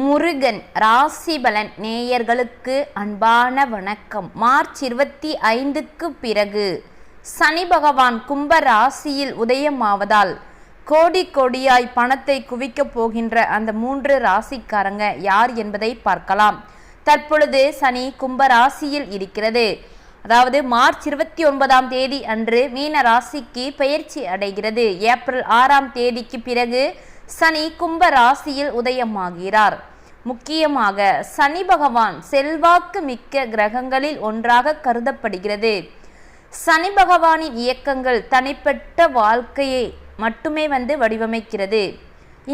முருகன் ராசிபலன் நேயர்களுக்கு அன்பான வணக்கம். மார்ச் இருபத்தி ஐந்துக்கு பிறகு சனி பகவான் கும்ப ராசியில் உதயமாவதால் கோடி கோடியாய் பணத்தை குவிக்கப் போகின்ற அந்த மூன்று ராசிக்காரங்க யார் என்பதை பார்க்கலாம். தற்பொழுது சனி கும்ப ராசியில் இருக்கிறது. அதாவது மார்ச் இருபத்தி ஒன்பதாம் தேதி அன்று மீன ராசிக்கு பெயர்ச்சி அடைகிறது. ஏப்ரல் ஆறாம் தேதிக்கு பிறகு சனி கும்ப ராசியில் உதயமாகிறார். முக்கியமாக சனி பகவான் செல்வாக்கு மிக்க கிரகங்களில் ஒன்றாக கருதப்படுகிறது. சனி பகவானின் இயக்கங்கள் தனிப்பட்ட வாழ்க்கையை மட்டுமே வந்து வடிவமைக்கிறது.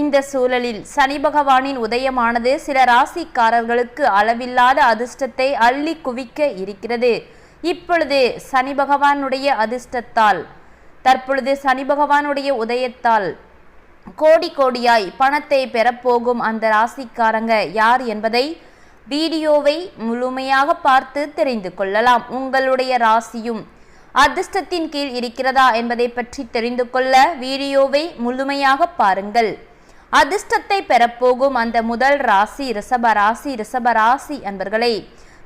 இந்த சூழலில் சனி பகவானின் உதயமானது சில ராசிக்காரர்களுக்கு அளவில்லாத அதிர்ஷ்டத்தை அள்ளி குவிக்க இருக்கிறது. இப்பொழுது சனி பகவானுடைய அதிர்ஷ்டத்தால் தற்பொழுது சனி பகவானுடைய உதயத்தால் கோடி கோடியாய் பணத்தை பெறப்போகும் அந்த ராசிக்காரங்க யார் என்பதை வீடியோவை முழுமையாக பார்த்து தெரிந்து கொள்ளலாம். உங்களுடைய ராசியும் அதிர்ஷ்டத்தின் கீழ் இருக்கிறதா என்பதை பற்றி தெரிந்து கொள்ள வீடியோவை முழுமையாக பாருங்கள். அதிர்ஷ்டத்தை பெறப்போகும் அந்த முதல் ராசி ரிஷப ராசி ரிஷப ராசி அன்பர்களே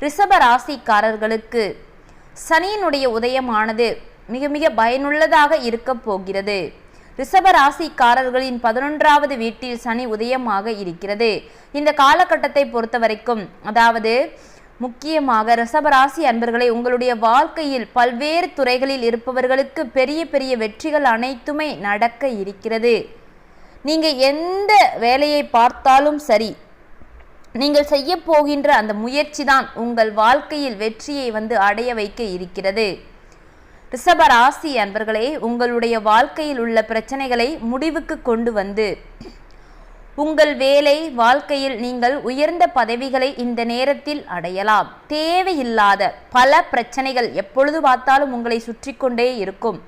ரிஷப ராசிக்காரர்களுக்கு சனியினுடைய உதயமானது மிக மிக பயனுள்ளதாக இருக்கப் போகிறது. ரிஷப ராசிக்காரர்களின் பதினொன்றாவது வீட்டில் சனி உதயமாக இருக்கிறது. இந்த காலகட்டத்தை பொறுத்த வரைக்கும் அதாவது முக்கியமாக ரிஷபராசி அன்பர்களை உங்களுடைய வாழ்க்கையில் பல்வேறு துறைகளில் இருப்பவர்களுக்கு பெரிய பெரிய வெற்றிகள் அனைத்துமே நடக்க இருக்கிறது. நீங்கள் எந்த வேலையை பார்த்தாலும் சரி நீங்கள் செய்ய போகின்ற அந்த முயற்சி தான் உங்கள் வாழ்க்கையில் வெற்றியை வந்து அடைய வைக்க இருக்கிறது. ரிஷப ராசி அன்பர்களே உங்களுடைய வாழ்க்கையில் உள்ள பிரச்சனைகளை முடிவுக்கு கொண்டு வந்து உங்கள் வேலை வாழ்க்கையில் நீங்கள் உயர்ந்த பதவிகளை இந்த நேரத்தில் அடையலாம். தேவையில்லாத பல பிரச்சனைகள் எப்பொழுது பார்த்தாலும் உங்களை சுற்றி கொண்டே இருக்கும்.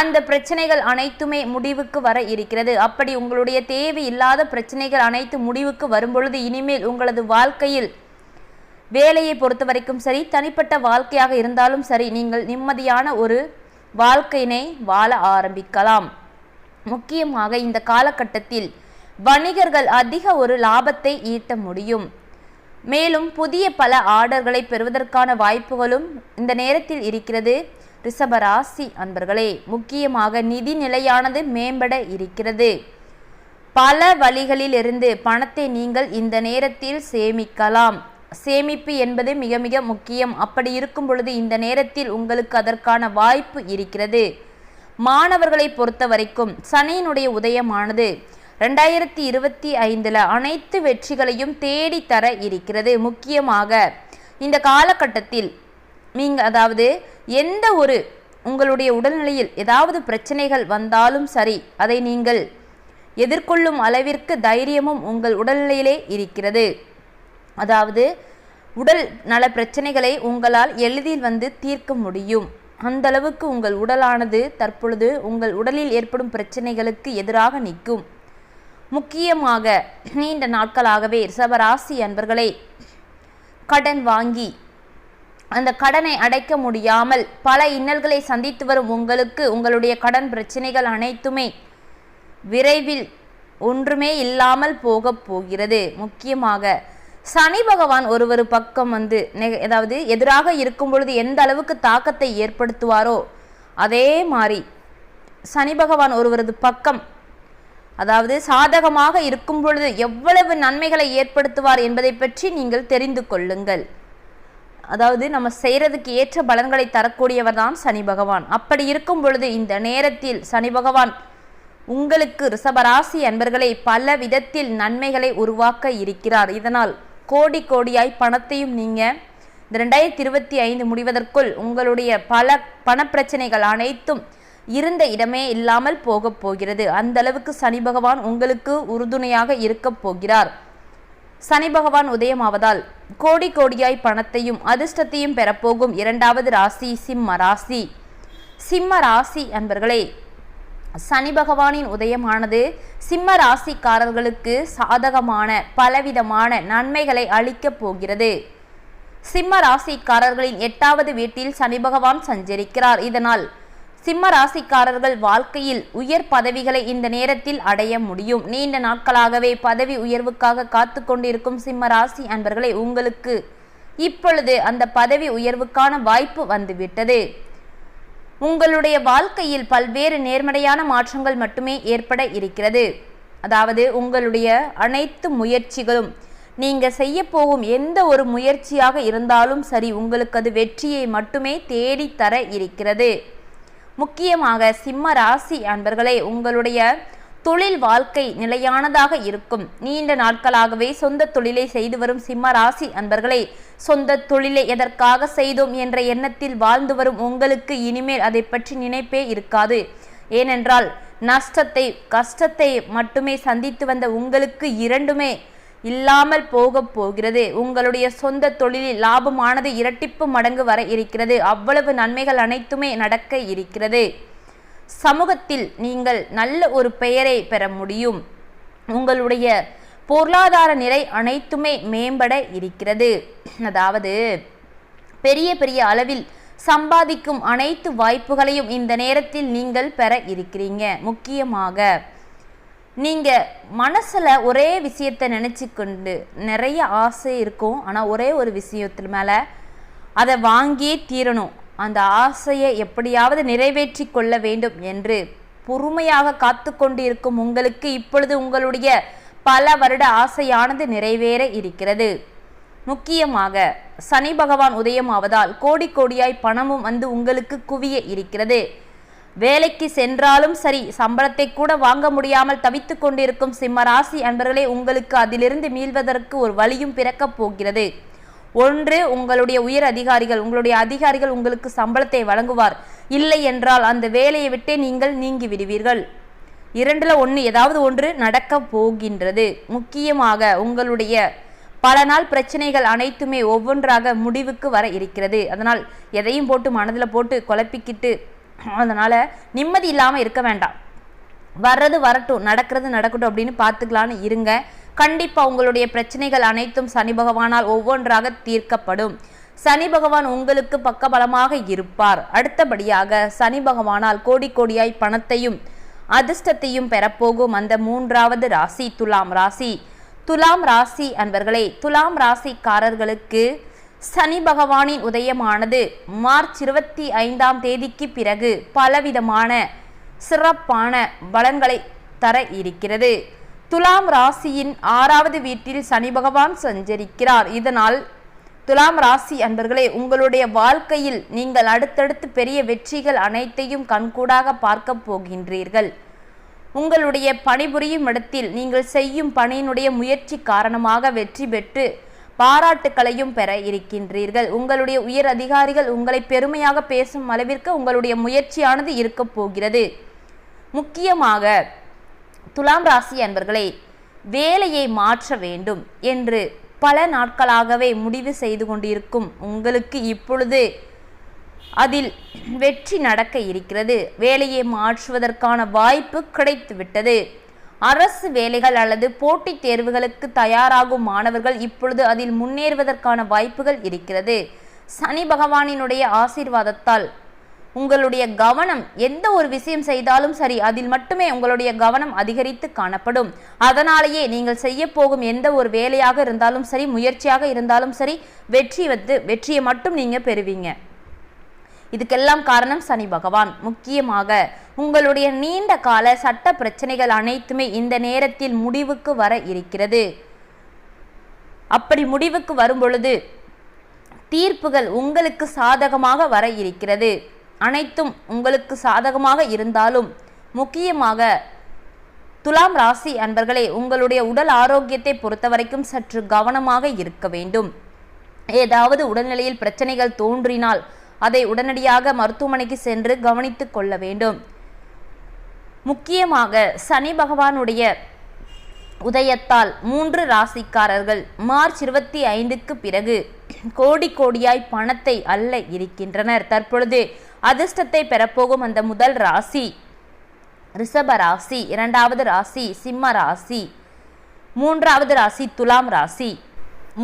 அந்த பிரச்சனைகள் அனைத்துமே முடிவுக்கு வர இருக்கிறது. அப்படி உங்களுடைய தேவையில்லாத பிரச்சனைகள் அனைத்து முடிவுக்கு வரும்பொழுது இனிமேல் உங்களது வாழ்க்கையில் வேலையை பொறுத்த வரைக்கும் சரி தனிப்பட்ட வாழ்க்கையாக இருந்தாலும் சரி நீங்கள் நிம்மதியான ஒரு வாழ்க்கையினை வாழ ஆரம்பிக்கலாம். முக்கியமாக இந்த காலகட்டத்தில் வணிகர்கள் அதிக ஒரு லாபத்தை ஈட்ட முடியும். மேலும் புதிய பல ஆர்டர்களை பெறுவதற்கான வாய்ப்புகளும் இந்த நேரத்தில் இருக்கிறது. ரிஷபராசி அன்பர்களே முக்கியமாக நிதி நிலையானது மேம்பட இருக்கிறது. பல வழிகளிலிருந்து பணத்தை நீங்கள் இந்த நேரத்தில் சேமிக்கலாம். சேமிப்பு என்பது மிக மிக முக்கியம். அப்படி இருக்கும் பொழுது இந்த நேரத்தில் உங்களுக்கு அதற்கான வாய்ப்பு இருக்கிறது. மாணவர்களை பொறுத்த வரைக்கும் சனியினுடைய உதயமானது ரெண்டாயிரத்தி இருபத்தி ஐந்தில் அனைத்து வெற்றிகளையும் தேடித்தர இருக்கிறது. முக்கியமாக இந்த காலகட்டத்தில் நீங்கள் அதாவது எந்த ஒரு உங்களுடைய உடல்நிலையில் ஏதாவது பிரச்சனைகள் வந்தாலும் சரி அதை நீங்கள் எதிர்கொள்ளும் அளவிற்கு தைரியமும் உங்கள் உடல்நிலையிலே இருக்கிறது. அதாவது உடல் நல பிரச்சனைகளை உங்களால் எளிதில் வந்து தீர்க்க முடியும். அந்த அளவுக்கு உங்கள் உடலானது தற்பொழுது உங்கள் உடலில் ஏற்படும் பிரச்சனைகளுக்கு எதிராக நிற்கும். முக்கியமாக நீண்ட நாட்களாகவே ரிஷபராசி அன்பர்களை கடன் வாங்கி அந்த கடனை அடைக்க முடியாமல் பல இன்னல்களை சந்தித்து வரும் உங்களுக்கு உங்களுடைய கடன் பிரச்சனைகள் அனைத்துமே விரைவில் ஒன்றுமே இல்லாமல் போகப் போகிறது. முக்கியமாக சனி பகவான் ஒரு ஒரு பக்கம் வந்து நெ- அதாவது எதிராக இருக்கும் பொழுது எந்த அளவுக்கு தாக்கத்தை ஏற்படுத்துவாரோ அதே மாதிரி சனி பகவான் ஒருவரது பக்கம் அதாவது சாதகமாக இருக்கும் பொழுது எவ்வளவு நன்மைகளை ஏற்படுத்துவார் என்பதை பற்றி நீங்கள் தெரிந்து கொள்ளுங்கள். அதாவது நம்ம செய்கிறதுக்கு ஏற்ற பலன்களை தரக்கூடியவர் தான் சனி பகவான். அப்படி இருக்கும் பொழுது இந்த நேரத்தில் சனி பகவான் உங்களுக்கு ரிஷபராசி அன்பர்களை பல விதத்தில் நன்மைகளை உருவாக்க இருக்கிறார். இதனால் கோடி கோடியாய் பணத்தையும் நீங்கள் இந்த ரெண்டாயிரத்தி இருபத்தி ஐந்து முடிவதற்குள் உங்களுடைய பல பணப்பிரச்சனைகள் அனைத்தும் இருந்த இடமே இல்லாமல் போகப் போகிறது. அந்த அளவுக்கு சனி பகவான் உங்களுக்கு உறுதுணையாக இருக்கப் போகிறார். சனி பகவான் உதயமாவதால் கோடி கோடியாய் பணத்தையும் அதிர்ஷ்டத்தையும் பெறப்போகும் இரண்டாவது ராசி சிம்ம ராசி. சிம்ம ராசி அன்பர்களே சனி பகவானின் உதயமானது சிம்ம ராசிக்காரர்களுக்கு சாதகமான பலவிதமான நன்மைகளை அளிக்கப் போகிறது. சிம்ம ராசிக்காரர்களின் எட்டாவது வீட்டில் சனி பகவான் சஞ்சரிக்கிறார். இதனால் சிம்ம ராசிக்காரர்கள் வாழ்க்கையில் உயர் பதவிகளை இந்த நேரத்தில் அடைய முடியும். நீண்ட நாட்களாகவே பதவி உயர்வுக்காக காத்து கொண்டிருக்கும் சிம்ம ராசி அன்பர்களை உங்களுக்கு இப்பொழுது அந்த பதவி உயர்வுக்கான வாய்ப்பு வந்துவிட்டது. உங்களுடைய வாழ்க்கையில் பல்வேறு நேர்மறையான மாற்றங்கள் மட்டுமே ஏற்பட இருக்கிறது. அதாவது உங்களுடைய அனைத்து முயற்சிகளும் நீங்கள் செய்ய போகும் எந்த ஒரு முயற்சியாக இருந்தாலும் சரி உங்களுக்கு அது வெற்றியை மட்டுமே தேடித்தர இருக்கிறது. முக்கியமாக சிம்ம ராசி அன்பர்களே உங்களுடைய தொழில் வாழ்க்கை நிலையானதாக இருக்கும். நீண்ட நாட்களாகவே சொந்த தொழிலை செய்து வரும் சிம்ம ராசி அன்பர்களே சொந்த தொழிலை எதற்காக செய்தோம் என்ற எண்ணத்தில் வாழ்ந்து வரும் உங்களுக்கு இனிமேல் அதை பற்றி நினைப்பே இருக்காது. ஏனென்றால் நஷ்டத்தை கஷ்டத்தை மட்டுமே சந்தித்து வந்த உங்களுக்கு இரண்டுமே இல்லாமல் போக போகிறது. உங்களுடைய சொந்த தொழிலில் லாபமானது இரட்டிப்பு மடங்கு வர இருக்கிறது. அவ்வளவு நன்மைகள் அனைத்துமே நடக்க இருக்கிறது. சமூகத்தில் நீங்கள் நல்ல ஒரு பெயரை பெற முடியும். உங்களுடைய பொருளாதார நிலை அனைத்துமே மேம்பட இருக்கிறது. அதாவது பெரிய பெரிய அளவில் சம்பாதிக்கும் அனைத்து வாய்ப்புகளையும் இந்த நேரத்தில் நீங்கள் பெற இருக்கிறீங்க. முக்கியமாக நீங்கள் மனசில் ஒரே விஷயத்தை நினச்சி கொண்டு நிறைய ஆசை இருக்கும். ஆனால் ஒரே ஒரு விஷயத்து மேலே அதை வாங்கியே தீரணும். அந்த ஆசையை எப்படியாவது நிறைவேற்றி கொள்ள வேண்டும் என்று பொறுமையாக காத்து கொண்டிருக்கும் உங்களுக்கு இப்பொழுது உங்களுடைய பல வருட ஆசையானது நிறைவேற இருக்கிறது. முக்கியமாக சனி பகவான் உதயமாவதால் கோடி கோடியாய் பணமும் வந்து உங்களுக்கு குவிய இருக்கிறது. வேலைக்கு சென்றாலும் சரி சம்பளத்தை கூட வாங்க முடியாமல் தவித்து கொண்டிருக்கும் சிம்ம ராசி அன்பர்களே உங்களுக்கு அதிலிருந்து மீள்வதற்கு ஒரு வழியும் பிறக்கப் போகிறது. ஒன்று உங்களுடைய உயர் அதிகாரிகள் உங்களுடைய அதிகாரிகள் உங்களுக்கு சம்பளத்தை வழங்குவார். இல்லை என்றால் அந்த வேலையை விட்டே நீங்கள் நீங்கி விடுவீர்கள். இரண்டில் ஒன்று ஏதாவது ஒன்று நடக்க போகின்றது. முக்கியமாக உங்களுடைய பல நாள் பிரச்சனைகள் அனைத்துமே ஒவ்வொன்றாக முடிவுக்கு வர இருக்கிறது. அதனால் எதையும் போட்டு மனதில் போட்டு குழப்பிக்கிட்டு அதனால் நிம்மதி இல்லாமல் இருக்க வேண்டாம். வர்றது வரட்டும் நடக்கிறது நடக்கட்டும் அப்படின்னு பார்த்துக்கலான்னு இருங்க. கண்டிப்பாக உங்களுடைய பிரச்சனைகள் அனைத்தும் சனி பகவானால் ஒவ்வொன்றாக தீர்க்கப்படும். சனி பகவான் உங்களுக்கு பக்கபலமாக இருப்பார். அடுத்தபடியாக சனி பகவானால் கோடி கோடியாய் பணத்தையும் அதிர்ஷ்டத்தையும் பெறப்போகும் அந்த மூன்றாவது ராசி துலாம் ராசி. துலாம் ராசி அன்பர்களே துலாம் ராசிக்காரர்களுக்கு சனி பகவானின் உதயமானது மார்ச் இருபத்தி ஐந்தாம் தேதிக்கு பிறகு பலவிதமான சிறப்பான பலன்களை தர இருக்கிறது. துலாம் ராசியின் ஆறாவது வீட்டில் சனி பகவான் சஞ்சரிக்கிறார். இதனால் துலாம் ராசி அன்பர்களே உங்களுடைய வாழ்க்கையில் நீங்கள் அடுத்தடுத்து பெரிய வெற்றிகள் அனைத்தையும் கண்கூடாக பார்க்க போகின்றீர்கள். உங்களுடைய பணிபுரியும் இடத்தில் நீங்கள் செய்யும் பணியினுடைய முயற்சி காரணமாக வெற்றி பெற்று பாராட்டுக்களையும் பெற இருக்கின்றீர்கள். உங்களுடைய உயர் அதிகாரிகள் உங்களை பெருமையாக பேசும் அளவிற்கு உங்களுடைய முயற்சியானது இருக்கப் போகிறது. முக்கியமாக துலாம் ராசி அன்பர்களே வேலையை மாற்ற வேண்டும் என்று பல நாட்களாகவே முடிவு செய்து கொண்டிருக்கும் உங்களுக்கு இப்பொழுது அதில் வெற்றி நடக்க இருக்கிறது. வேலையை மாற்றுவதற்கான வாய்ப்பு கிடைத்துவிட்டது. அரசு வேலைகள் அல்லது போட்டித் தேர்வுகளுக்கு தயாராகும் மாணவர்கள் இப்பொழுது அதில் முன்னேறுவதற்கான வாய்ப்புகள் இருக்கிறது. சனி பகவானினுடைய ஆசீர்வாதத்தால் உங்களுடைய கவனம் எந்த ஒரு விஷயம் செய்தாலும் சரி அதில் மட்டுமே உங்களுடைய கவனம் அதிகரித்து காணப்படும். அதனாலேயே நீங்கள் செய்ய போகும் எந்த ஒரு வேலையாக இருந்தாலும் சரி முயற்சியாக இருந்தாலும் சரி வெற்றி வந்து வெற்றியை மட்டும் நீங்கள் பெறுவீங்க. இதுக்கெல்லாம் காரணம் சனி பகவான். முக்கியமாக உங்களுடைய நீண்ட கால சட்ட பிரச்சனைகள் அனைத்துமே இந்த நேரத்தில் முடிவுக்கு வர இருக்கிறது. அப்படி முடிவுக்கு வரும் பொழுது தீர்ப்புகள் உங்களுக்கு சாதகமாக வர இருக்கிறது. அனைத்தும் உங்களுக்கு சாதகமாக இருந்தாலும் முக்கியமாக துலாம் ராசி அன்பர்களே உங்களுடைய உடல் ஆரோக்கியத்தை பொறுத்தவரைக்கும் சற்று கவனமாக இருக்க வேண்டும். ஏதாவது உடல்நிலையில் பிரச்சனைகள் தோன்றினால் அதை உடனடியாக மருத்துவமனைக்கு சென்று கவனித்து கொள்ள வேண்டும். முக்கியமாக சனி பகவானுடைய உதயத்தால் மூன்று ராசிக்காரர்கள் மார்ச் இருபத்தி ஐந்துக்கு பிறகு கோடி கோடியாய் பணத்தை அல்ல இருக்கின்றனர். தற்பொழுது அதிர்ஷ்டத்தை பெறப்போகும் அந்த முதல் ராசி ரிஷப ராசி இரண்டாவது ராசி சிம்ம ராசி மூன்றாவது ராசி துலாம் ராசி.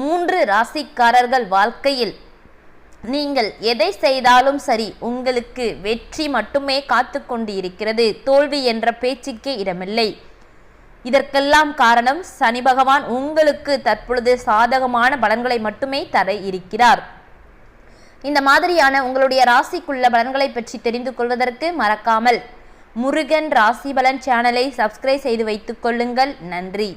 மூன்று ராசிக்காரர்கள் வாழ்க்கையில் நீங்கள் எதை செய்தாலும் சரி உங்களுக்கு வெற்றி மட்டுமே காத்து கொண்டு இருக்கிறது தோல்வி என்ற பேச்சுக்கே இடமில்லை. இதற்கெல்லாம் காரணம் சனி பகவான் உங்களுக்கு தற்பொழுது சாதகமான பலன்களை மட்டுமே தர இருக்கிறார். இந்த மாதிரியான உங்களுடைய ராசிக்குள்ள பலன்களை பற்றி தெரிந்து கொள்வதற்கு மறக்காமல் முருகன் ராசி பலன் சேனலை சப்ஸ்கிரைப் செய்து வைத்துக் கொள்ளுங்கள். நன்றி.